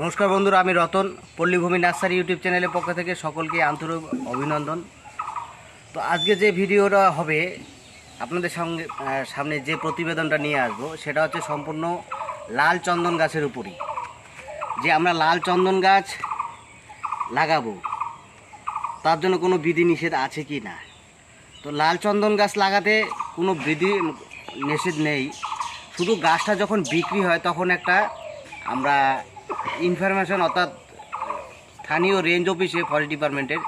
নমস্কার বন্ধুরা, আমি রতন, পল্লীভূমি নার্সারি ইউটিউব চ্যানেলের পক্ষ থেকে সকলকে আন্তরিক অভিনন্দন। তো আজকে যে ভিডিওটা হবে, আপনাদের সঙ্গে সামনে যে প্রতিবেদনটা নিয়ে আসব, সেটা হচ্ছে সম্পূর্ণ লাল চন্দন গাছের উপরই। যে আমরা লাল চন্দন গাছ লাগাবো, তার জন্য কোনো বিধি নিষেধ আছে কি না? তো লাল চন্দন গাছ লাগাতে কোনো বিধি নিষেধ নেই। শুধু গাছটা যখন বিক্রি হয়, তখন একটা আমরা ইনফরমেশন অর্থাৎ স্থানীয় রেঞ্জ অফিসে, ফরেস্ট ডিপার্টমেন্টের,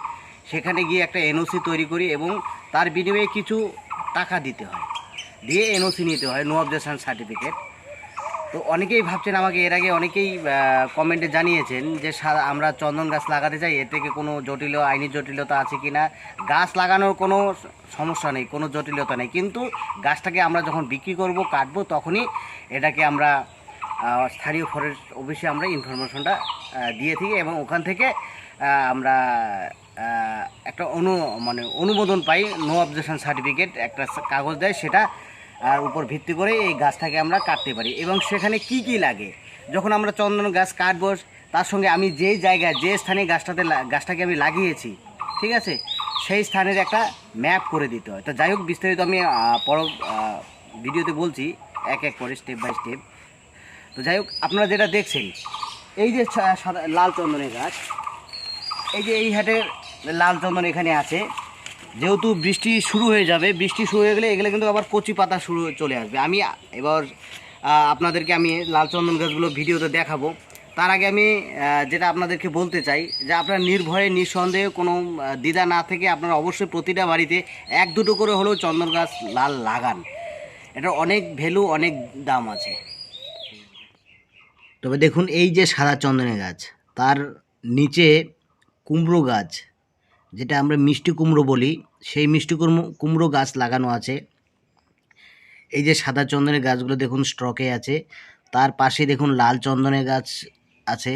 সেখানে গিয়ে একটা এনওসি তৈরি করি এবং তার বিনিময়ে কিছু টাকা দিতে হয়। দিয়ে এনওসি নিতে হয় নো অবজেকশন সার্টিফিকেট তো অনেকেই ভাবছেন আমাকে, এর আগে অনেকেই কমেন্টে জানিয়েছেন যে আমরা চন্দন গাছ লাগাতে চাই, এর থেকে কোনো জটিল, আইনি জটিলতা আছে কি না গাছ লাগানোর কোনো সমস্যা নেই, কোনো জটিলতা নেই। কিন্তু গাছটাকে আমরা যখন বিক্রি করব, কাটবো, তখনই এটাকে আমরা স্থানীয় ফরেস্ট অফিসে আমরা ইনফরমেশনটা দিয়ে থাকি এবং ওখান থেকে আমরা একটা অনু মানে অনুমোদন পাই নো অবজেকশন সার্টিফিকেট একটা কাগজ দেয় সেটা, আর উপর ভিত্তি করে এই গাছটাকে আমরা কাটতে পারি। এবং সেখানে কি কি লাগে? যখন আমরা চন্দন গাছ কাটবো, তার সঙ্গে আমি যেই জায়গায়, যে স্থানে গাছটাতে গাছটাকে আমি লাগিয়েছি, ঠিক আছে? সেই স্থানের একটা ম্যাপ করে দিতে হয়। তো যাই হোক, বিস্তারিত আমি পর ভিডিওতে বলছি, এক এক করে স্টেপ বাই স্টেপ তো যাই হোক, আপনারা যেটা দেখছেন, এই যে লাল চন্দনের গাছ, এই যে এই হাটের লাল চন্দন এখানে আছে, যেহেতু বৃষ্টি শুরু হয়ে যাবে, বৃষ্টি শুরু হয়ে গেলে এগুলো কিন্তু আবার কচি পাতা শুরু চলে আসবে। আমি এবার আপনাদেরকে আমি লাল চন্দন গাছগুলো ভিডিওতে দেখাবো। তার আগে আমি যেটা আপনাদেরকে বলতে চাই, যে আপনারা নির্ভয়ে, নিঃসন্দেহে কোনো দ্বিধা না থেকে আপনারা অবশ্যই প্রতিটা বাড়িতে এক দুটো করে হলেও চন্দন গাছ লাল লাগান। এটা অনেক ভ্যালু অনেক দাম আছে। তবে দেখুন, এই যে সাদা চন্দনের গাছ, তার নিচে কুমড়ো গাছ, যেটা আমরা মিষ্টি কুমড়ো বলি, সেই মিষ্টি কুমড়ো কুমড়ো গাছ লাগানো আছে। এই যে সাদা চন্দনের গাছগুলো দেখুন, স্ট্রকে আছে। তার পাশে দেখুন, লাল চন্দনের গাছ আছে।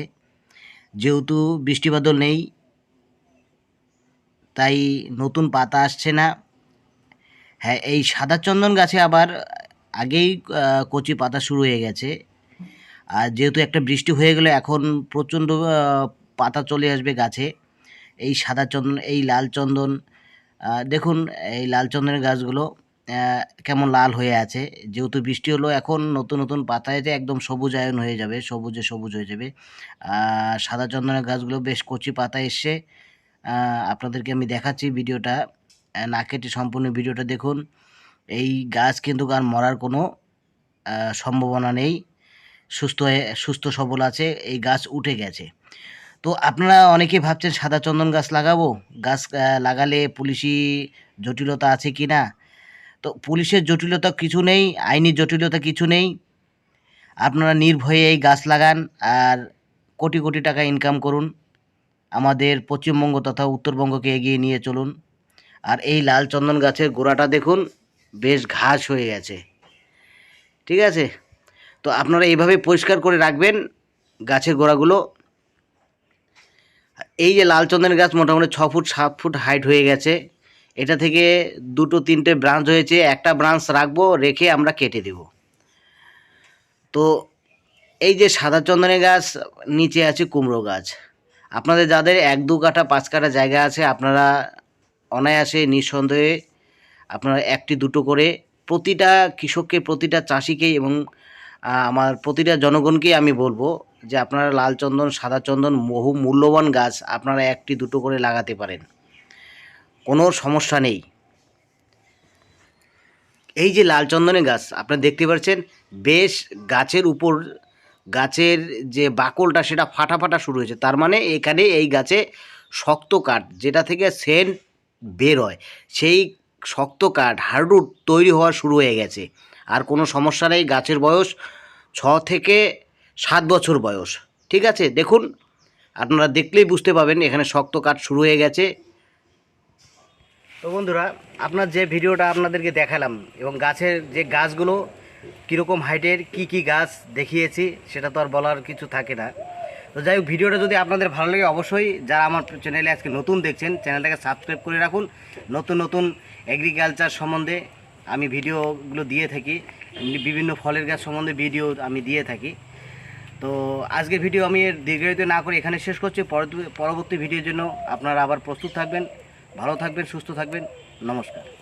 যেহেতু বৃষ্টি বাদল নেই, তাই নতুন পাতা আসছে না। হ্যাঁ এই সাদা চন্দন গাছে আবার আগেই কচি পাতা শুরু হয়ে গেছে। আর যেহেতু একটা বৃষ্টি হয়ে গেলে এখন প্রচণ্ড পাতা চলে আসবে গাছে। এই সাদা চন্দন, এই লাল চন্দন দেখুন এই লাল চন্দনের গাছগুলো কেমন লাল হয়ে আছে। যেহেতু বৃষ্টি হলো, এখন নতুন নতুন পাতা এতে একদম সবুজায়ন হয়ে যাবে, সবুজে সবুজ হয়ে যাবে। সাদা চন্দনের গাছগুলো বেশ কচি পাতা এসছে। আপনাদেরকে আমি দেখাচ্ছি ভিডিওটা। না কেটে সম্পূর্ণ ভিডিওটা দেখুন। এই গাছ কিন্তু আর মরার কোনো সম্ভাবনা নেই। সুস্থ হয়ে, সুস্থ সবল আছে, এই গাছ উঠে গেছে। তো আপনারা অনেকেই ভাবছেন সাদা চন্দন গাছ লাগাবো? গাছ লাগালে পুলিশি জটিলতা আছে কি না? তো পুলিশের জটিলতা কিছু নেই, আইনি জটিলতা কিছু নেই। আপনারা নির্ভয়ে এই গাছ লাগান আর কোটি কোটি টাকা ইনকাম করুন। আমাদের পশ্চিমবঙ্গ তথা উত্তরবঙ্গকে এগিয়ে নিয়ে চলুন। আর এই লাল চন্দন গাছের গোড়াটা দেখুন, বেশ ঘাস হয়ে গেছে। ঠিক আছে? তো আপনারা এইভাবে পরিষ্কার করে রাখবেন গাছের গোড়াগুলো। এই যে লাল চন্দনের গাছ মোটামুটি ছ ফুট, সাত ফুট হাইট হয়ে গেছে। এটা থেকে দুটো, তিনটে ব্রাঞ্চ হয়েছে। একটা ব্রাঞ্চ রাখব, রেখে আমরা কেটে দেব। তো এই যে সাদা চন্দনের গাছ, নিচে আছে কুমড়ো গাছ। আপনাদের যাদের এক, দু কাঠা, পাঁচ কাঠা জায়গা আছে, আপনারা অনায়াসে নিঃসন্দেহে আপনারা একটি, দুটো করে প্রতিটা কৃষককে, প্রতিটা চাষিকেই এবং আমার প্রতিটা জনগণকেই আমি বলব যে আপনারা লাল চন্দন, সাদা চন্দন, বহু মূল্যবান গাছ আপনারা একটি, দুটো করে লাগাতে পারেন। কোনো সমস্যা নেই। এই যে লাল চন্দনের গাছ আপনারা দেখতে পাচ্ছেন, বেশ গাছের উপর, গাছের যে বাকলটা সেটা ফাটা ফাটা শুরু হয়েছে। তার মানে এখানে এই গাছে শক্ত কাঠ, যেটা থেকে সেন্ট বের হয়, সেই শক্ত কাঠ, হার্ডউড তৈরি হওয়া শুরু হয়ে গেছে। আর কোনো সমস্যা নেই, গাছের বয়স ছ থেকে সাত বছর বয়স। ঠিক আছে? দেখুন, আপনারা দেখলেই বুঝতে পাবেন এখানে শক্ত কাঠ শুরু হয়ে গেছে। তো বন্ধুরা, আপনার যে ভিডিওটা আপনাদেরকে দেখালাম এবং গাছের যে গাছগুলো কীরকম হাইটের, কি কি গাছ দেখিয়েছি, সেটা তো আর বলার কিছু থাকে না। তো যাই হোক, ভিডিওটা যদি আপনাদের ভালো লাগে, অবশ্যই যারা আমার চ্যানেলে আজকে নতুন দেখছেন চ্যানেলটাকে সাবস্ক্রাইব করে রাখুন। নতুন নতুন এগ্রিকালচার সম্বন্ধে আমি ভিডিওগুলো দিয়ে থাকি, বিভিন্ন ফলের গাছ সম্বন্ধে ভিডিও আমি দিয়ে থাকি। তো আজকে ভিডিও আমি দীর্ঘায়িত না করে এখানে শেষ করছি। পরবর্তী ভিডিওর জন্য আপনারা আবার প্রস্তুত থাকবেন, ভালো থাকবেন, সুস্থ থাকবেন। নমস্কার।